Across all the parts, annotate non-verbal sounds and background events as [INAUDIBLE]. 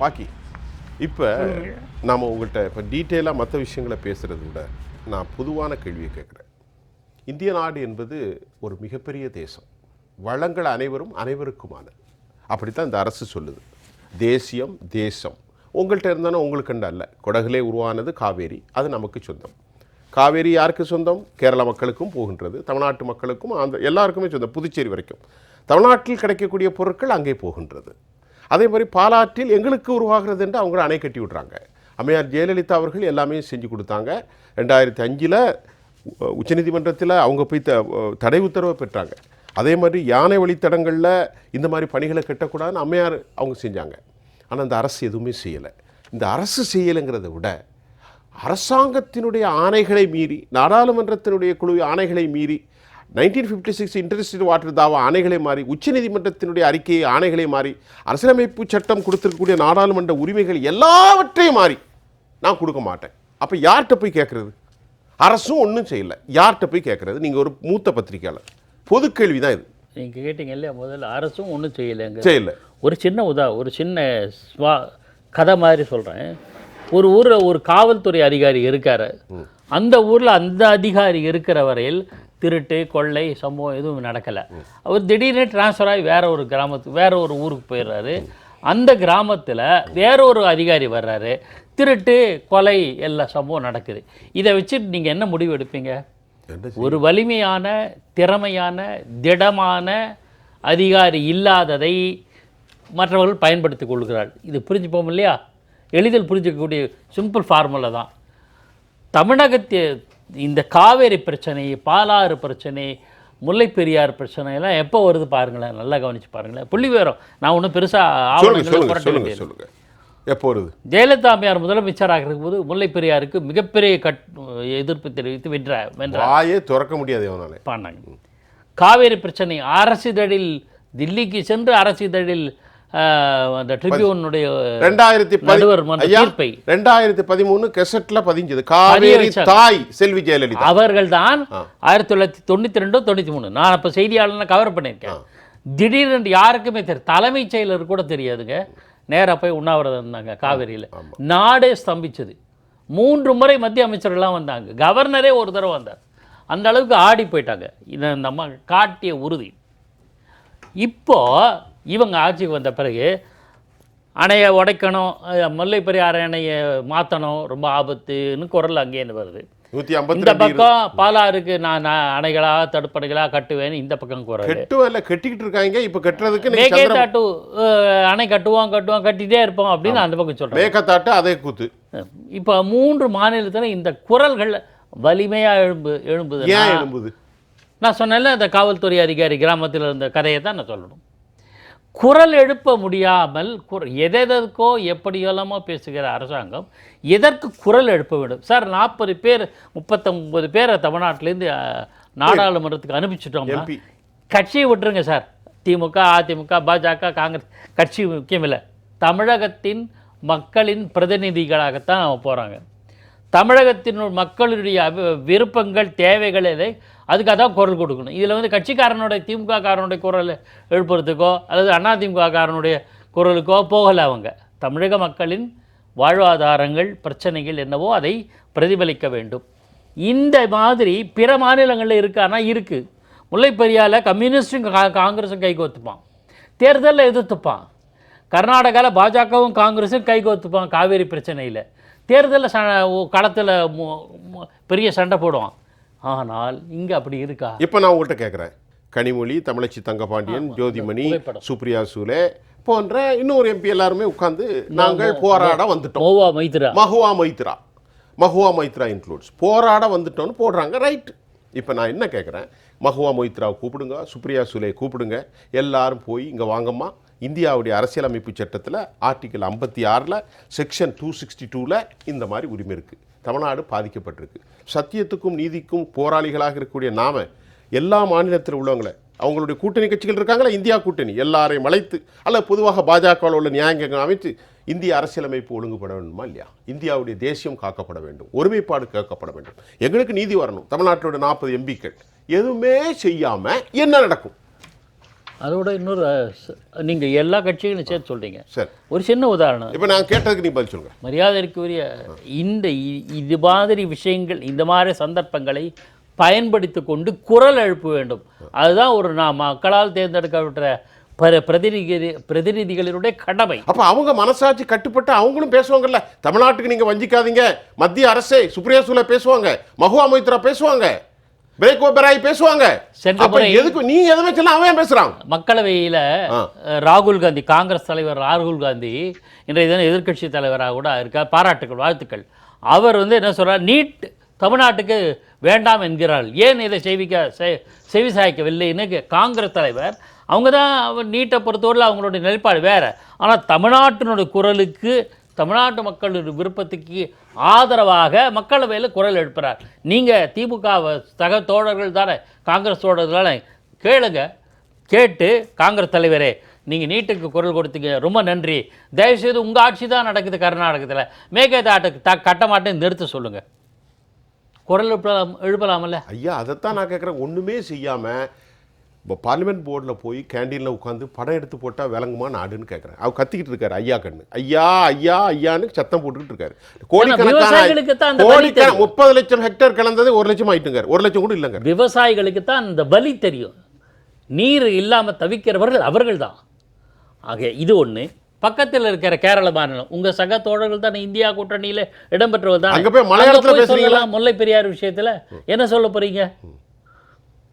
பாக்கி இப்போ நாம் உங்கள்கிட்ட இப்போ டீட்டெயிலாக மற்ற விஷயங்களை பேசுகிறத விட நான் பொதுவான கேள்வியை கேட்குறேன். இந்திய நாடு என்பது ஒரு மிகப்பெரிய தேசம். வளங்கள் அனைவரும் அனைவருக்குமானது அப்படித்தான் இந்த அரசு சொல்லுது. தேசியம் தேசம். உங்கள்கிட்ட இருந்தானே உங்களுக்கு அல்ல. கொடகுலே உருவானது காவேரி. அது நமக்கு சொந்தம். காவேரி யாருக்கு சொந்தம்? கேரள மக்களுக்கும் போகின்றது. தமிழ்நாட்டு மக்களுக்கும் அந்த எல்லாருக்குமே சொந்தம். புதுச்சேரி வரைக்கும். தமிழ்நாட்டில் கிடைக்கக்கூடிய பொருட்கள் அங்கே போகின்றது. அதே மாதிரி பாலாற்றில் எங்களுக்கு உருவாகிறது என்று அவங்க அணை கட்டி விட்றாங்க. அம்மையார் ஜெயலலிதா அவர்கள் எல்லாமே செஞ்சு கொடுத்தாங்க. ரெண்டாயிரத்தி அஞ்சில் உச்சநீதிமன்றத்தில் அவங்க போய் த தடை உத்தரவை பெற்றாங்க. அதே மாதிரி யானை வழித்தடங்களில் இந்த மாதிரி பணிகளை கட்டக்கூடாதுன்னு அம்மையார் அவங்க செஞ்சாங்க. ஆனால் அந்த அரசு எதுவுமே செய்யலை. இந்த அரசு செய்யலைங்கிறத விட அரசாங்கத்தினுடைய ஆணைகளை மீறி நாடாளுமன்றத்தினுடைய குழு ஆணைகளை மீறி nineteen fifty six interstate water தாவா ஆணைகளை மாறி உச்சநீதிமன்றத்தினுடைய அறிக்கையை ஆணைகளை மாறி அரசியலமைப்பு சட்டம் கொடுத்திருக்கக்கூடிய நாடாளுமன்ற உரிமைகள் எல்லாவற்றையும் மாறி நான் கொடுக்க மாட்டேன். அப்போ யார்கிட்ட போய் கேட்குறது அரசும் ஒன்றும் செய்யலை. யார்கிட்ட போய் கேட்குறது நீங்கள் ஒரு மூத்த பத்திரிக்கையாளர் பொது கேள்வி தான் இது. நீங்கள் கேட்டீங்க இல்லையா? முதல்ல அரசும் ஒன்றும் செய்யலைங்க. செய்யலை. ஒரு சின்ன உதா ஒரு சின்ன ஸ்வா கதை மாதிரி சொல்கிறேன் ஒரு ஊரில் ஒரு காவல்துறை அதிகாரி இருக்காரு. அந்த ஊரில் அந்த அதிகாரி இருக்கிற வரையில் திருட்டு கொள்ளை சம்பவம் எதுவும் நடக்கலை. அவர் திடீர்னு டிரான்ஸ்ஃபர் ஆகி வேற ஒரு கிராமத்துக்கு வேற ஒரு ஊருக்கு போயிடுறாரு. அந்த கிராமத்தில் வேற ஒரு அதிகாரி வர்றாரு. திருட்டு கொலை எல்லா சம்பவம் நடக்குது. இதை வச்சுட்டு நீங்கள் என்ன முடிவு எடுப்பீங்க? ஒரு வலிமையான திறமையான திடமான அதிகாரி இல்லாததை மற்றவர்கள் பயன்படுத்திக் கொள்கிறார்கள். இது புரிஞ்சுப்போம் இல்லையா? எளிதில் புரிஞ்சிக்கக்கூடிய சிம்பிள் ஃபார்முலா தான். தமிழகத்தை இந்த காவேரி பிரச்சனை பாலாறு பிரச்சனை முல்லைப் பெரியார் பிரச்சனை எல்லாம் எப்போ வருது பாருங்களேன் நல்லா கவனிச்சு பாருங்களேன். புள்ளி விவரம். நான் ஒன்றும் பெருசாக எப்போ வருது? ஜெயலலிதா அம்மையார் முதலமைச்சராக இருக்கும்போது முல்லைப் பெரியாருக்கு மிகப்பெரிய கட் எதிர்ப்பு தெரிவித்து வென்ற வென்ற வாயே திறக்க முடியாது பண்ணாங்க காவேரி பிரச்சனை அரசிதழில் தில்லிக்கு சென்று அரசிதழில் அந்த ட்ரிபியூனுடைய ரெண்டாயிரத்தி நடுவர் தீர்ப்பை ரெண்டாயிரத்தி பதிமூணு கெசட்ல பதிஞ்சது. காவேரி. தாய் செல்வி ஜெயலலிதா. அவர்கள்தான் ஆயிரத்தி தொள்ளாயிரத்தி தொண்ணூற்றி ரெண்டோ தொண்ணூற்றி மூணு நான் அப்போ செய்தியாளர் கவர் பண்ணியிருக்கேன். திடீர்னு யாருக்குமே தெரியும் தலைமைச் செயலர் கூட தெரியாதுங்க. நேரா போய் உண்ணாவிரதம் இருந்தாங்க காவேரியில். நாடே ஸ்தம்பிச்சது. மூன்று முறை மத்திய அமைச்சர்கள்லாம் வந்தாங்க. கவர்னரே ஒரு தடவை வந்தார். அந்த அளவுக்கு ஆடி போயிட்டாங்க. இதை இந்த அம்மா காட்டிய உறுதி. இப்போ இவங்க ஆட்சிக்கு வந்த பிறகு அணையை உடைக்கணும் அஹ் முல்லைப் பெரியாறு அணையை மாற்றணும் ரொம்ப ஆபத்துன்னு குரல் அங்கேருந்து வருது. இந்த பக்கம் பாலாறுக்கு நான் அணைகளா தடுப்பணைகளா கட்டுவேன்னு இந்த பக்கம் குரல். கெட்டிக்கிட்டு இருக்காங்க இப்ப கட்டுறதுக்கு நீங்க மேகே சந்திர- தாட்டு அஹ், அணை கட்டுவோம் கட்டுவோம் கட்டிட்டே இருப்போம் அப்படின்னு அந்த பக்கம் சொல்கிறேன் மேகத்தாட்டு அதே கூத்து. இப்போ மூன்று மாநிலத்தில் இந்த குரல்கள் வலிமையா எழும்பு எழும்புது எழும்புது? நான் சொன்னேன்ல இந்த காவல்துறை அதிகாரி கிராமத்தில் இருந்த கதையை தான் நான் சொல்லணும். குரல் எழுப்ப முடியாமல் குர எதெதற்கோ எப்படியெல்லாமோ பேசுகிற அரசாங்கம் எதற்கு குரல் எழுப்ப வேண்டும்? சார் நாற்பது பேர் முப்பத்தொம்பது பேரை தமிழ்நாட்டிலேருந்து நாடாளுமன்றத்துக்கு அனுப்பிச்சிட்டோம்னா எம்பி. கட்சியை விட்டுருங்க சார். திமுக அதிமுக பாஜக காங்கிரஸ் கட்சி முக்கியம் இல்லை தமிழகத்தின் மக்களின் பிரதிநிதிகளாகத்தான் அவங்க போகிறாங்க தமிழகத்தின் மக்களுடைய விருப்பங்கள் தேவைகள் எதை அதுக்காக தான் குரல் கொடுக்கணும். இதில் வந்து கட்சிக்காரனுடைய திமுக காரனுடைய குரல் எழுப்புறதுக்கோ அல்லது அதிமுக காரனுடைய குரலுக்கோ போகலை அவங்க. தமிழக மக்களின் வாழ்வாதாரங்கள் பிரச்சனைகள் என்னவோ அதை பிரதிபலிக்க வேண்டும். இந்த மாதிரி பிற மாநிலங்களில் இருக்கானா? இருக்குது முல்லைப்பெரியால கம்யூனிஸ்டும் கா- காங்கிரஸும் கைகோத்துப்பான் தேர்தலில் எதிர்த்துப்பான். கர்நாடகாவில் பாஜகவும் காங்கிரஸும் கைகோத்துப்பான் காவேரி பிரச்சனையில். தேர்தலில் ச களத்தில் பெரிய சண்டை போடுவான். ஆனால் இங்கே அப்படி இருக்கா? இப்ப நான் உங்கள்கிட்ட கேட்குறேன் கனிமொழி தமிழச்சி தங்கபாண்டியன் ஜோதிமணி. சுப்ரியா சூலே போன்ற இன்னொரு எம்பி எல்லாருமே உட்கார்ந்து நாங்கள் போராட வந்துட்டோம். மோவா மைத்ரா. மகுவா மைத்ரா. மகுவா மைத்ரா இன்க்ளூட்ஸ் போராட வந்துட்டோம்னு போடுறாங்க ரைட் இப்போ நான் என்ன கேட்குறேன் மகுவா மொய்த்ராவை கூப்பிடுங்க சுப்ரியா சுலே கூப்பிடுங்க. எல்லாரும் போய் இங்கே வாங்கம்மா. இந்தியாவுடைய அரசியலமைப்பு சட்டத்தில் ஆர்டிக்கல் ஐம்பத்தி ஆறில் செக்ஷன் டூ சிக்ஸ்டி டூவில் இந்த மாதிரி உரிமை இருக்குது தமிழ்நாடு பாதிக்கப்பட்டிருக்கு. சத்தியத்துக்கும் நீதிக்கும் போராளிகளாக இருக்கக்கூடிய நாம எல்லா மாநிலத்தில் உள்ளவங்களை அவங்களுடைய கூட்டணி கட்சிகள் இருக்காங்களா? இந்தியா கூட்டணி. எல்லாரையும் அழைத்து அல்ல பொதுவாக பாஜகவில் உள்ள நியாயங்கள் அமைத்து இந்திய அரசியலமைப்பு ஒழுங்குபட வேண்டுமா இல்லையா? இந்தியாவுடைய தேசியம் காக்கப்பட வேண்டும். ஒருமைப்பாடு கேட்கப்பட வேண்டும். எங்களுக்கு நீதி வரணும். தமிழ்நாட்டோட நாற்பது எம்பிக்கள். எதுவுமே செய்யாமல் என்ன நடக்கும்? அதோட இன்னொரு நீங்கள் எல்லா கட்சிகளும் சேர்த்து சொல்றீங்க. சரி. ஒரு சின்ன உதாரணம். இப்போ நான் கேட்டதுக்கு நீ பதில் சொல்லுங்க. மரியாதைக்குரிய இந்த இது மாதிரி விஷயங்கள் இந்த மாதிரி சந்தர்ப்பங்களை பயன்படுத்தி கொண்டு குரல் எழுப்ப வேண்டும். அதுதான் ஒரு நான் மக்களால் தேர்ந்தெடுக்கப்பட்ட பிர- பிரதிநிதி பிரதிநிதிகளினுடைய கடமை. அப்ப அவங்க மனசாட்சி கட்டுப்பட்டு அவங்களும் பேசுவாங்கல்ல. தமிழ்நாட்டுக்கு நீங்க வஞ்சிக்காதீங்க. மத்திய அரசே சுப்ரியா சூலே பேசுவாங்க. மகுவா மொய்த்ரா பேசுவாங்க. பிரேக் ஓபராய் பேசுவாங்க. சென்ற எதுக்கு நீ எதுவுமே சொல்ல அவன் ஏன் பேசுறான்? மக்களவையில். ராகுல் காந்தி காங்கிரஸ் தலைவர் ராகுல் காந்தி இன்றைய தினம் எதிர்க்கட்சி தலைவராக கூட இருக்கார். பாராட்டுக்கள் வாழ்த்துக்கள். அவர் வந்து என்ன சொல்றார்? நீட் தமிழ்நாட்டுக்கு வேண்டாம் என்கிறார் ஏன் இதை செவிக்க செ- செவிசாய்க்கவில்லைன்னு கே- காங்கிரஸ் தலைவர் அவங்க தான் அவர் நீட்டை பொறுத்தவரையில் அவங்களுடைய நிலைப்பாடு வேற. ஆனால் தமிழ்நாட்டினுடைய குரலுக்கு தமிழ்நாட்டு மக்களுடைய விருப்பத்துக்கு ஆதரவாக மக்களவையில் குரல் எழுப்புகிறார் நீங்கள் திமுக சக தோழர்கள் தானே காங்கிரஸ் தோழர்கள் தானே கேளுங்க கேட்டு காங்கிரஸ் தலைவரே நீங்கள் நீட்டுக்கு குரல் கொடுத்தீங்க ரொம்ப நன்றி. தயவுசெய்து உங்கள் ஆட்சி தான் நடக்குது கர்நாடகத்தில். மேகதாட்டு த கட்ட மாட்டேன்னு நிறுத்த சொல்லுங்கள் குரல் எழுப்பலாம் எழுப்பலாமல்ல? ஐயா அதைத்தான் நான் கேட்குறேன் ஒன்றுமே செய்யாமல் இப்போ பார்லிமெண்ட் போர்டில் போய் கேண்டீனில் உட்காந்து படம் எடுத்து போட்டால் விளங்குமா நாடுன்னு கேட்குறேன் அவர் கத்திக்கிட்டு இருக்காரு ஐயா கண்ணு. ஐயா ஐயா ஐயான்னு சத்தம் போட்டுக்கிட்டு இருக்காரு. அந்த கோடிக்கணக்கான தெரியும். முப்பது லட்சம் ஹெக்டேர் கலந்தது ஒரு லட்சம் ஆயிட்டுங்க ஒரு லட்சம் கூட இல்லைங்க விவசாயிகளுக்கு தான் இந்த வலி தெரியும். நீர் இல்லாமல் தவிக்கிறவர்கள் அவர்கள் தான் ஆக இது ஒன்று பக்கத்தில் இருக்கிற கேரள மாநிலம் உங்கள் சக தோழர்கள் தானே இந்தியா கூட்டணியில் இடம்பெற்றவர் தான்? அங்க போய் மலையாளத்துல பேசுறீங்களா? முல்லை பெரியார் விஷயத்தில். என்ன சொல்ல போறீங்க?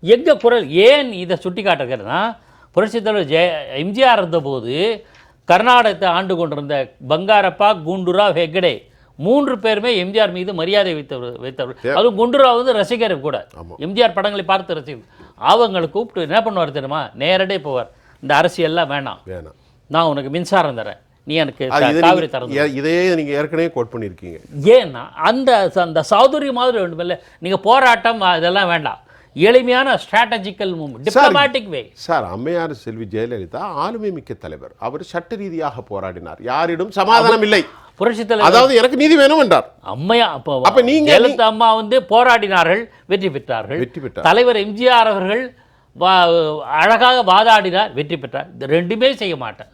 எங்க குரல் ஏன் இதை சுட்டி காட்டுகிறேன்னா புரட்சித் தலைவர் ஜெய எம்ஜிஆர் இருந்தபோது கர்நாடகத்தை ஆண்டு கொண்டிருந்த பங்காரப்பா குண்டுராவ் ஹெக்டே மூன்று பேருமே எம்ஜிஆர் மீது மரியாதை வைத்தவர் வைத்தவர். அதுவும் குண்டுராவ் வந்து ரசிகர் கூட. எம்ஜிஆர் படங்களை பார்த்து ரசிகர். அவங்களை கூப்பிட்டு என்ன பண்ணுவார் தெரியுமா? நேரடியாக போவார். இந்த அரசியல்லாம் வேணாம். வேணாம். நான் உனக்கு மின்சாரம் தரேன். நீ எனக்கு காவிரி நீங்க- தரணும் ஏ- இதே நீங்க ஏற்கனவே கோட் பண்ணியிருக்கீங்க. ஏன்னா அந்த அந்த சாதுரியம் மாதிரி வேண்டுமில்ல. நீங்கள் போராட்டம் அதெல்லாம் வேண்டாம். எளிமையான strategical movement diplomatic way sir அம்மையார் செல்வி ஜெயலலிதா ஆளுமை மிக்க தலைவர். அவர் சட்ட ரீதியாக போராடினார். யாரிடம் சமாதானம் இல்லை. புரட்சி தலைவர் அதாவது எனக்கு நீதி வேணும் என்றார். அம்மையா அப்போ அப்ப நீங்க- ஜெயலலிதா அம்மா வந்து போராடினார்கள் வெற்றி பெற்றார்கள். வெற்றி பெற்றார். தலைவர் எம்ஜிஆர் அவர்கள் வா அழகாக வாதாடினார் வெற்றி பெற்றார். ரெண்டுமே செய்ய மாட்டேன்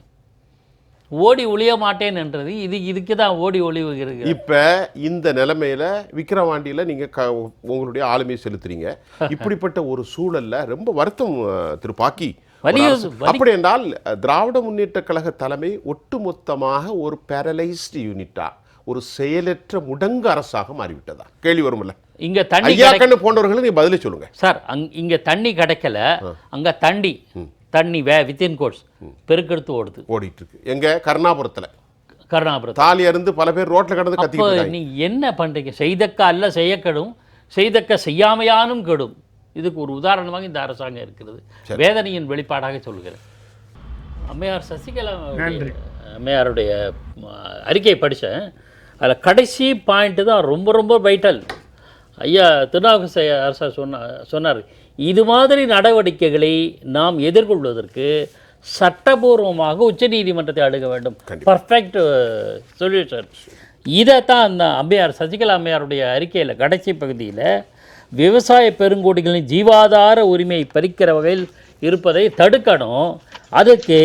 ஓடி ஒளிய மாட்டேன் என்றது. இது இதுக்கு தான் ஓடி ஒளிவுகிறது. இப்ப இந்த நிலைமையில விக்கிரவாண்டியில நீங்க க உங்களுடைய ஆளுமையை செலுத்துறீங்க. [LAUGHS] இப்படிப்பட்ட ஒரு சூழல்ல ரொம்ப வருத்தம் திரு பாக்கி. அப்படி என்றால் திராவிட முன்னேற்ற கழக தலைமை ஒட்டுமொத்தமாக ஒரு பேரலைஸ்டு யூனிட்டா ஒரு செயலற்ற முடங்கு அரசாக மாறிவிட்டதா? கேள்வி வரும்ல. இங்க தண்ணி போன்றவர்களும் நீங்க பதிலை சொல்லுங்க. சார் இங்க தண்ணி கிடைக்கல. அங்க தண்ணி தண்ணி வே வித்தின் கோட்ஸ் பெருக்கெடுத்து ஓடுது. ஓடிட்டு இருக்கு எங்க? கருணாபுரத்துல. கருணாபுரத்தில். தாலி அருந்து பல பேர் ரோட்ல கடந்து இருக்காங்க. நீ என்ன பண்றீங்க? செய்தக்க அல்ல செய்யக்கெடும் செய்தக்க செய்யாமையானும் கெடும். இதுக்கு ஒரு உதாரணமாக இந்த அரசாங்கம் இருக்கிறது. வேதனையின் வெளிப்பாடாக சொல்கிறேன். அம்மையார் சசிகலா அம்மையாருடைய அறிக்கையை படித்தேன் அதில் கடைசி பாயிண்ட்டு தான் ரொம்ப ரொம்ப வைட்டல் ஐயா திருநாவுக்கரசு அரசா சொன்ன சொன்னார் இது மாதிரி நடவடிக்கைகளை நாம் எதிர்கொள்வதற்கு சட்டபூர்வமாக உச்சநீதிமன்றத்தை அணுக வேண்டும். பர்ஃபெக்ட் சொல்யூஷன் இதைத்தான் அந்த அம்மையார் சசிகலா அம்மையாருடைய அறிக்கையில் கடைசி பகுதியில் விவசாய பெருங்கோடிகளின் ஜீவாதார உரிமையை பறிக்கிற வகையில் இருப்பதை தடுக்கணும். அதுக்கு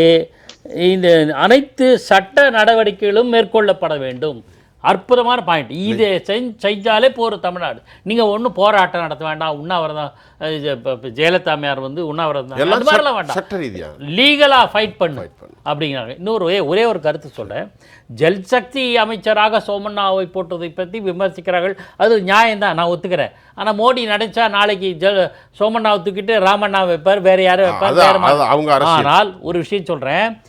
இந்த அனைத்து சட்ட நடவடிக்கைகளும் மேற்கொள்ளப்பட வேண்டும். அற்புதமான பாயிண்ட் இதை செஞ் செஞ்சாலே போகிற தமிழ்நாடு. நீங்கள் ஒன்றும் போராட்டம் நடத்த வேண்டாம். உண்ணாவிரதம் அஹ், இது இப்ப- இப்ப ஜெயலலிதா அம்மையார் வந்து உண்ணாவிரதம் அது மாதிரிலாம் வேண்டாம். லீகலாக ஃபைட் பண்ணு அப்படிங்கிறாங்க. இன்னொரு ஒரே ஒரே ஒரு கருத்து சொல்கிறேன் ஜல்சக்தி அமைச்சராக சோமண்ணாவை போட்டதை பற்றி விமர்சிக்கிறார்கள். அது நியாயம்தான் நான் ஒத்துக்கிறேன். ஆனால் மோடி நினைச்சா நாளைக்கு ஜல் சோமண்ணாவை தூக்கிட்டு ராமண்ணா வைப்பார் வேற யாரும் வைப்பார் வேற. ஆனால் ஒரு விஷயம் சொல்கிறேன்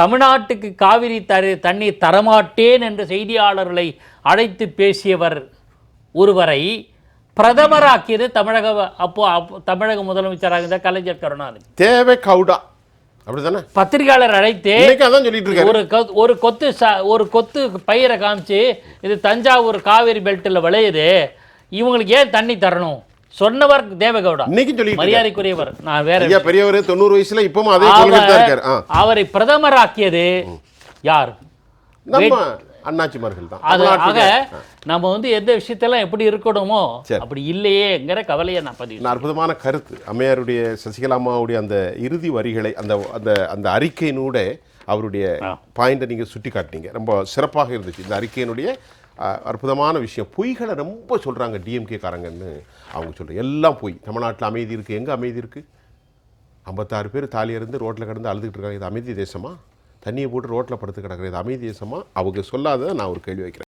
தமிழ்நாட்டுக்கு காவிரி தரு தண்ணீர் தரமாட்டேன் என்று செய்தியாளர்களை அழைத்து பேசியவர் ஒருவரை பிரதமராக்கியது தமிழக அப்போ தமிழக முதலமைச்சராக இருந்த கலைஞர் கருணாநிதி. தேவை கவுடா. அப்படிதானே பத்திரிகையாளர் அழைத்து ஒரு ஒரு கொத்து ஒரு கொத்து பயிரை காமிச்சு இது தஞ்சாவூர் காவேரி பெல்ட்டில் விளையுது இவங்களுக்கு ஏன் தண்ணி தரணும்? சொன்னவர் தேவகவுடா. இன்னைக்கு இருக்காரு. மரியாதைக்குரியவர். நான் வேற ஐயா பெரியவர் தொண்ணூறு வயசுல இப்பவும் அதே இருக்காரு. அவர் பிரதமராக்கியது யார்? நம்ம அண்ணாச்சிமார்கள் தான். ஆக நம்ம வந்து எந்த விஷயத்தெல்லாம் எப்படி இருக்கணுமோ. அப்படி இல்லையேங்கிற கவலையை நான் பதிவு அற்புதமான கருத்து. அம்மையாருடைய சசிகலாமாவுடைய அந்த இறுதி வரிகளை அந்த அந்த அந்த அறிக்கையினூட அவருடைய. பாயிண்டை நீங்கள் சுட்டி காட்டினீங்க ரொம்ப சிறப்பாக இருந்துச்சு. இந்த அறிக்கையினுடைய அற்புதமான விஷயம். பொய்களை ரொம்ப சொல்கிறாங்க டிஎம்கே காரங்கன்னு அவங்க சொல்கிறேன் எல்லாம் பொய். தமிழ்நாட்டில் அமைதி இருக்குது எங்கே அமைதி இருக்குது ஐம்பத்தாறு பேர் தாலியிருந்து ரோட்டில் கிடந்து அழுதுகிட்டு இருக்காங்க. இது அமைதி தேசமா? தண்ணியை போட்டு ரோட்டில் படுத்து கிடக்குறது இது அமைதி தேசமா? அவங்க சொல்லாததை நான் ஒரு கேள்வி வைக்கிறேன்.